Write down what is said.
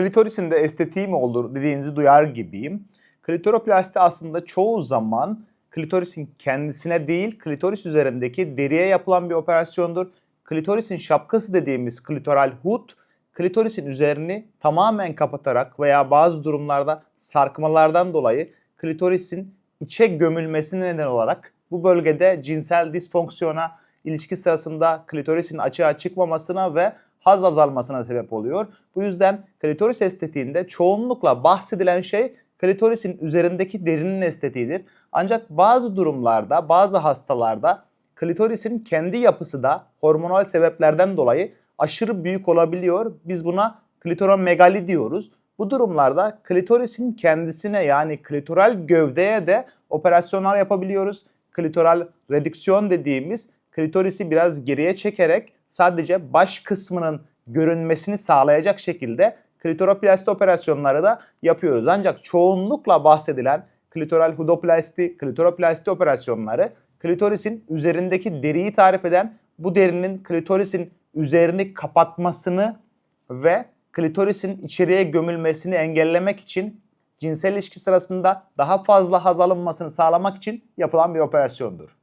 klitorisin de estetiği mi olur dediğinizi duyar gibiyim. Klitoroplasti aslında çoğu zaman klitorisin kendisine değil, klitoris üzerindeki deriye yapılan bir operasyondur. Klitorisin şapkası dediğimiz klitoral hud, klitorisin üzerini tamamen kapatarak veya bazı durumlarda sarkmalardan dolayı klitorisin içe gömülmesine neden olarak bu bölgede cinsel disfonksiyona, ilişki sırasında klitorisin açığa çıkmamasına ve haz azalmasına sebep oluyor. Bu yüzden klitoris estetiğinde çoğunlukla bahsedilen şey klitorisin üzerindeki derinin estetiğidir. Ancak bazı durumlarda, bazı hastalarda klitorisin kendi yapısı da hormonal sebeplerden dolayı aşırı büyük olabiliyor. Biz buna klitromegali diyoruz. Bu durumlarda klitorisin kendisine yani klitoral gövdeye de operasyonlar yapabiliyoruz. Klitoral redüksiyon dediğimiz klitorisi biraz geriye çekerek sadece baş kısmının görünmesini sağlayacak şekilde klitoroplasti operasyonları da yapıyoruz. Ancak çoğunlukla bahsedilen klitoral hudoplasti, klitoroplasti operasyonları klitorisin üzerindeki deriyi tarif eden bu derinin klitorisin üzerini kapatmasını ve klitorisin içeriye gömülmesini engellemek için cinsel ilişki sırasında daha fazla haz alınmasını sağlamak için yapılan bir operasyondur.